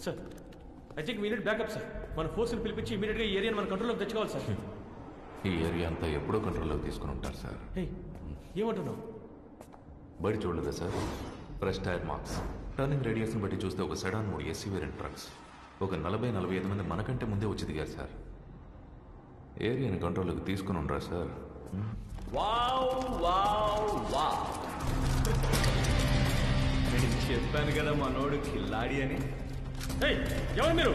Sir I think we need backup sir మన ఫోర్స్ని పిలిపించి ఇమీడియట్గా ఈ ఏరియాని మన కంట్రోల్లోకి తెచ్చుకోవాలి సార్ ఈ ఏరియా అంతా ఎప్పుడో కంట్రోల్లోకి తీసుకుని ఉంటారు సార్ ఏమంటున్నావు? బయట చూడలేదా sir fresh tyre marks turning రేడియస్ని బట్టి చూస్తే ఒక సెడాన్ మూడు ఎస్సీ వేరియంట్ ట్రక్స్ ఒక నలభై నలభై ఐదు మంది మనకంటే ముందే వచ్చి దిగారు సార్ ఏరియాని కంట్రోల్లోకి తీసుకుని ఉండరా సార్ వావ్ వావ్ వావ్. నేను చెప్పాను కదా మనోడు కిల్లాడి అని. ఎవరు మీరు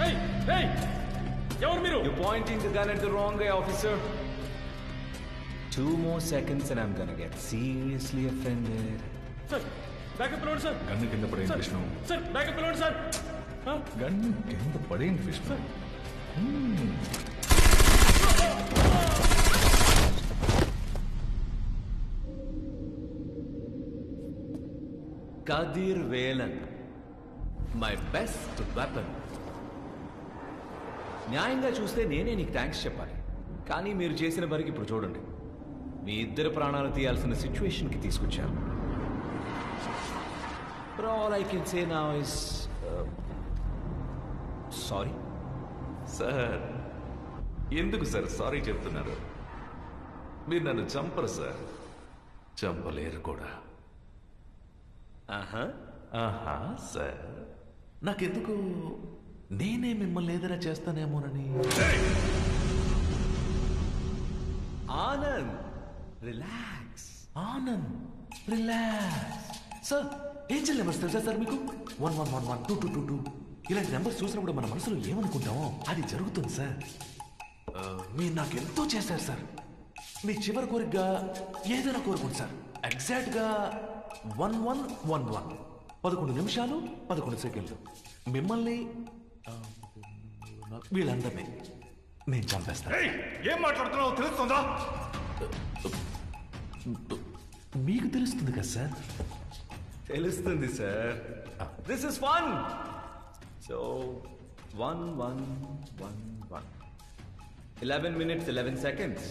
Hey, hey! ఎవరు మీరు You're pointing the gun at the wrong guy, officer. Two more seconds and I'm gonna get seriously offended. Sir backup పిలవండి సార్ గన్ను కింద పడేయండి విష్ణు సార్ బ్యాకప్ పిలవండి సార్? గన్ను కింద పడేయండి Vishnu Kadir Velan. My best weapon న్యాయంగా చూస్తే నేనే నీకు థ్యాంక్స్ చెప్పాలి. కానీ మీరు చేసిన వరకు ఇప్పుడు చూడండి. మీ ఇద్దరు ప్రాణాలు తీయాల్సిన సిచ్యువేషన్కి తీసుకొచ్చాను ఆల్ ఐ కెన్ సే నా ఇస్ సారీ సార్ ఎందుకు సార్ సారీ చెప్తున్నారు? మీరు నన్ను చంపరు సార్. చంపలేరు కూడా. ఆహా. ఆహా సార్. నాకెందుకు? నేనే మిమ్మల్ని ఏదైనా చేస్తానేమోనని. Anand relax. Anand relax. Sir angel numbers తెలుసా సార్ మీకు? One one one one two two two two. ఇలాంటి నెంబర్స్ చూసినప్పుడు మన మనసులో ఏమనుకుంటామో అది జరుగుతుంది సార్. మీరు నాకు ఎంతో చేశారు సార్. మీ చివరి కోరికగా ఏదైనా కోరుకోండి సార్. ఎగ్జాక్ట్గా వన్ వన్ వన్ వన్ పదకొండు నిమిషాలు పదకొండు సెకండ్లు. మిమ్మల్ని వీళ్ళందరినీ నేను చంపేస్తాను. ఏం మాట్లాడుతున్నావు తెలుస్తుందా? మీకు తెలుస్తుంది కదా సార్? తెలుస్తుంది sir. This is fun so one one one one eleven minutes eleven seconds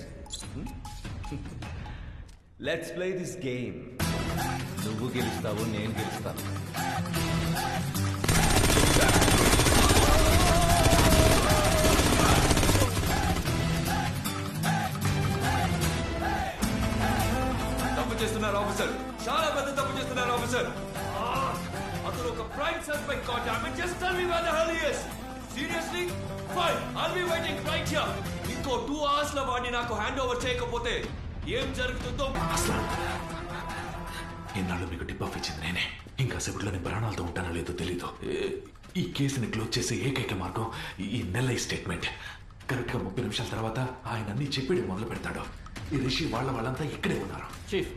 let's play this game నువ్వు గెలుస్తావు నేను గెలుస్తాను. తప్పు చేస్తున్నారు ఆఫీసర్ చాలా పెద్ద తప్పు చేస్తున్నారు ఆఫీసర్ అతను ఒక prime suspect contact just tell me where the hell is seriously fine I'll be waiting right here ఇంకో టూ అవర్స్లో వాడిని నాకు హ్యాండ్ ఓవర్ చేయకపోతే ఏం జరుగుతుందో ఇన్నాళ్ళు మీకు టిప్ ఆఫ్ ఇచ్చింది నేనే. ఇంకా సేపట్లో నేను ప్రాణాలతో ఉంటానో లేదో తెలీదు. ఈ కేసుని క్లోజ్ చేసే ఏకైక మార్గం ఈ- నెల స్టేట్మెంట్. కరెక్ట్గా ముప్పై నిమిషాల తర్వాత ఆయన అన్ని చెప్పేది మొదలు పెడతాడు. ఈ రిషి వాళ్ళ వాళ్ళంతా ఇక్కడే ఉన్నారు. చీఫ్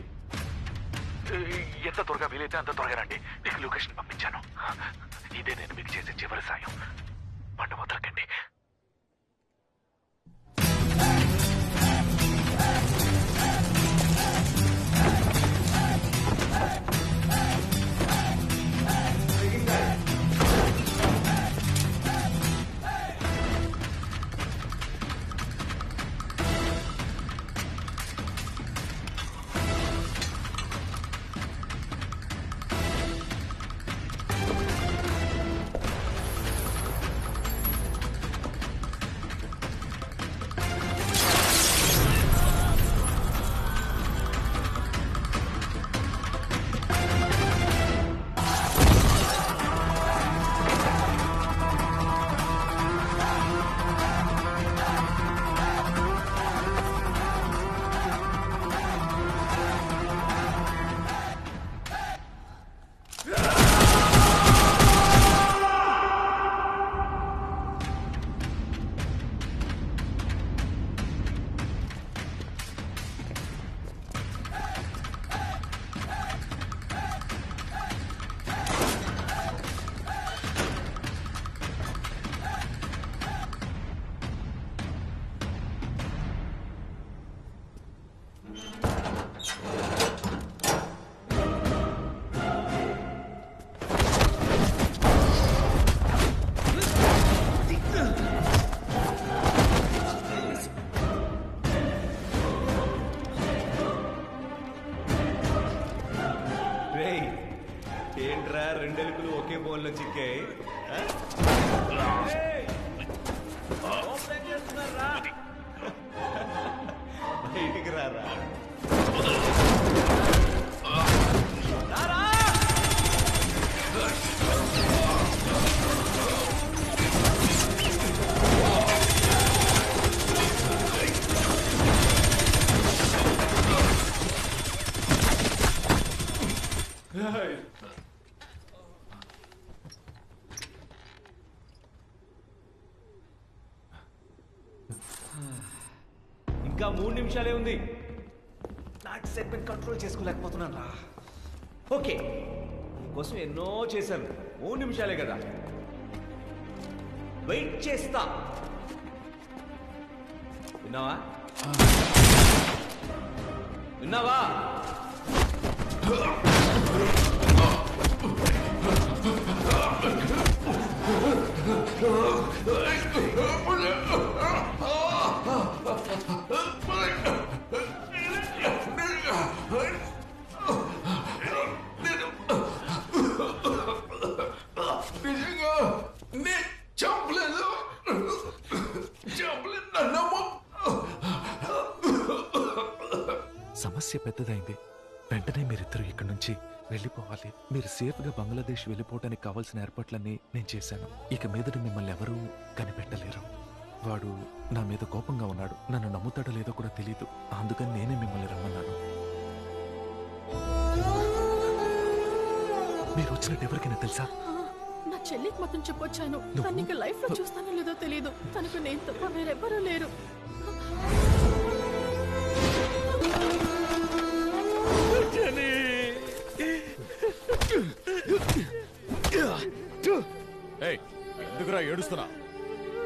ఎంత త్వరగా వీలైతే అంత త్వరగా రండి. మీకు లొకేషన్ పంపించాను. ఇదే నేను మీకు చేసే చివరి సాయం. పంట వదలకండి. సార్ ఒకే బోన్లో చిక్కాయి. ఇంకా మూడు నిమిషాలే ఉంది. నా ఎక్సైట్మెంట్ కంట్రోల్ చేసుకోలేకపోతున్నాను రా ఓకే నీకోసం ఎన్నో చేశాను. మూడు నిమిషాలే కదా. వెయిట్ చేస్తా. విన్నావా? విన్నావా? నిజంగా పెద్దదైంది. వెంటనే మీరిద్దరు ఇక్కడి నుంచి వెళ్ళిపోవాలి. మీరు సేఫ్గా బంగ్లాదేశ్ వెళ్ళిపోవడానికి కావాల్సిన ఏర్పాట్లన్నీ నేను చేశాను. ఇక మీదట మిమ్మల్ని ఎవరూ కనిపెట్టలేరు. వాడు నా మీద కోపంగా ఉన్నాడు. నన్ను నమ్ముతాడో లేదో కూడా తెలియదు అందుకని నేనే మిమ్మల్ని రమ్మన్నాను. మీరు వచ్చినట్టు ఎవరికైనా తెలుసా? నా చెల్లికి మాత్రం చెప్పొచ్చాను. తను ఇంకా లైఫ్లో చూస్తానో లేదో తెలియదు తనకు నేను తప్ప వేరెవ్వరూ లేరు. ఏడుస్తున్నా.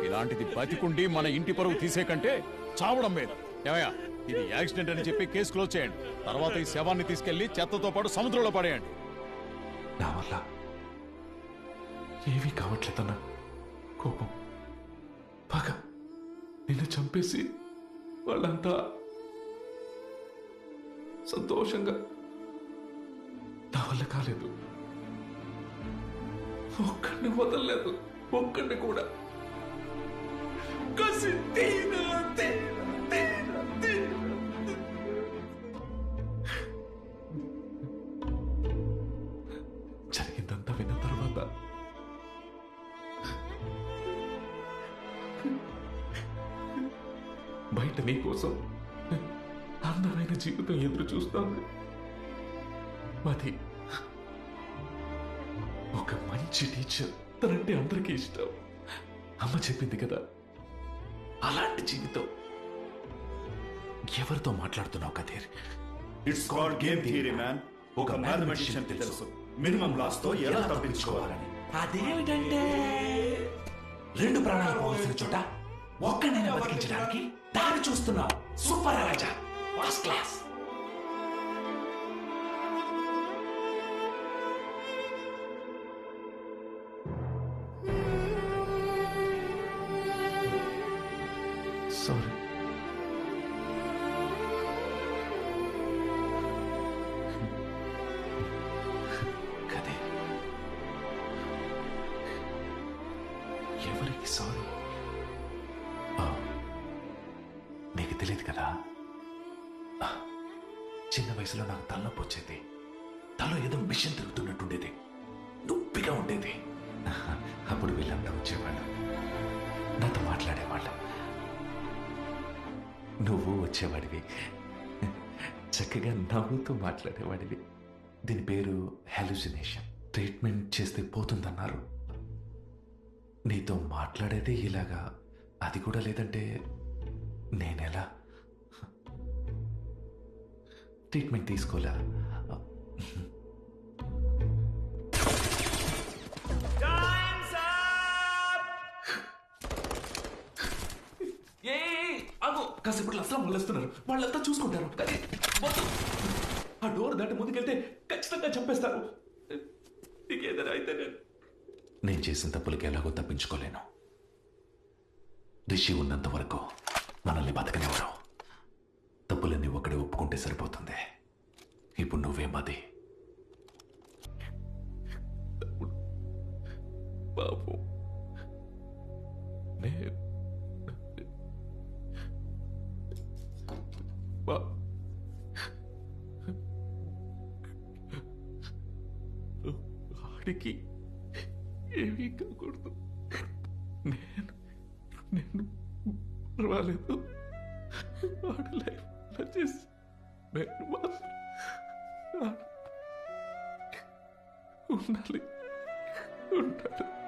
ఇలాంటిది బతికుండి మన ఇంటి పరువు తీసే కంటే చావడం మీద ఏమయ్యా ఇది యాక్సిడెంట్ అని చెప్పి కేసు క్లోజ్ చేయండి. తర్వాత ఈ శవాన్ని తీసుకెళ్ళి చెత్తతో పాటు సముద్రంలో పడేయండి. నా వల్ల ఏమీ కావట్లేదన్న కోపం. పగ. నిన్ను చంపేసి వాళ్ళంతా సంతోషంగా నా వల్ల కాలేదు. ఒక్కడిని వదలలేదు. ఒక్కడిని కూడా. కసి తీర తీర తీర తీర. జరిగిందంతా విన్న తర్వాత బయట నీకోసం అందమైన జీవితం ఎదురు చూస్తాను. మాది ఒక మంచి టీచర్ తనంటే అందరికీ ఇష్టం. అమ్మ చెప్పింది కదా అలాంటి జీవితం ఎవరితో మాట్లాడుతున్నావు Kathir? It's called game theory man ఒక మ్యాథమెటిషియన్ తెలుసు. మినిమం లాస్తో ఎలా తప్పించుకోవాలని. అదేమిటంటే రెండు ప్రాణాలు పోవాల్సిన చోట ఒక్కడైనా బతికించడానికి దారి చూస్తున్నావు super Raja first class sorry. ఆ, నీకు తెలియదు కదా? చిన్న వయసులో నాకు తలనొప్పి వచ్చేది. తల ఏదో మిషన్ తిరుగుతున్నట్టుండేది. నొప్పిగా ఉండేది. అప్పుడు వీళ్ళంతా వచ్చేవాళ్ళు. నాతో మాట్లాడేవాళ్ళం. నువ్వు వచ్చేవాడివి. చక్కగా నవ్వుతూ మాట్లాడేవాడివి. దీని పేరు హాలుసినేషన్ ట్రీట్మెంట్ చేస్తే పోతుందన్నారు. నీతో మాట్లాడేదే ఇలాగా? అది కూడా లేదంటే నేనెలా? ట్రీట్మెంట్ తీసుకోలే? ఏ అగో కాసేపట్లో అసలు మొదలెస్తున్నారు వాళ్ళంతా చూసుకుంటారు. ఆ డోర్ దాటి ముందుకెళ్తే ఖచ్చితంగా చంపేస్తారు. నీకేదైనా అయితే నేను నేను చేసిన తప్పులకి ఎలాగో తప్పించుకోలేను. రిషి ఉన్నంత వరకు మనల్ని బతకనివ్వరు. తప్పులన్నీ ఒకడే ఒప్పుకుంటే సరిపోతుంది. ఇప్పుడు నువ్వేం అది బాబు ఆడికి ఏమీ కాకూడదు. నేను నేను పర్వాలేదు. వాడు లైఫ్ చేసి నేను మాత్రం ఉండాలి. ఉంటాడు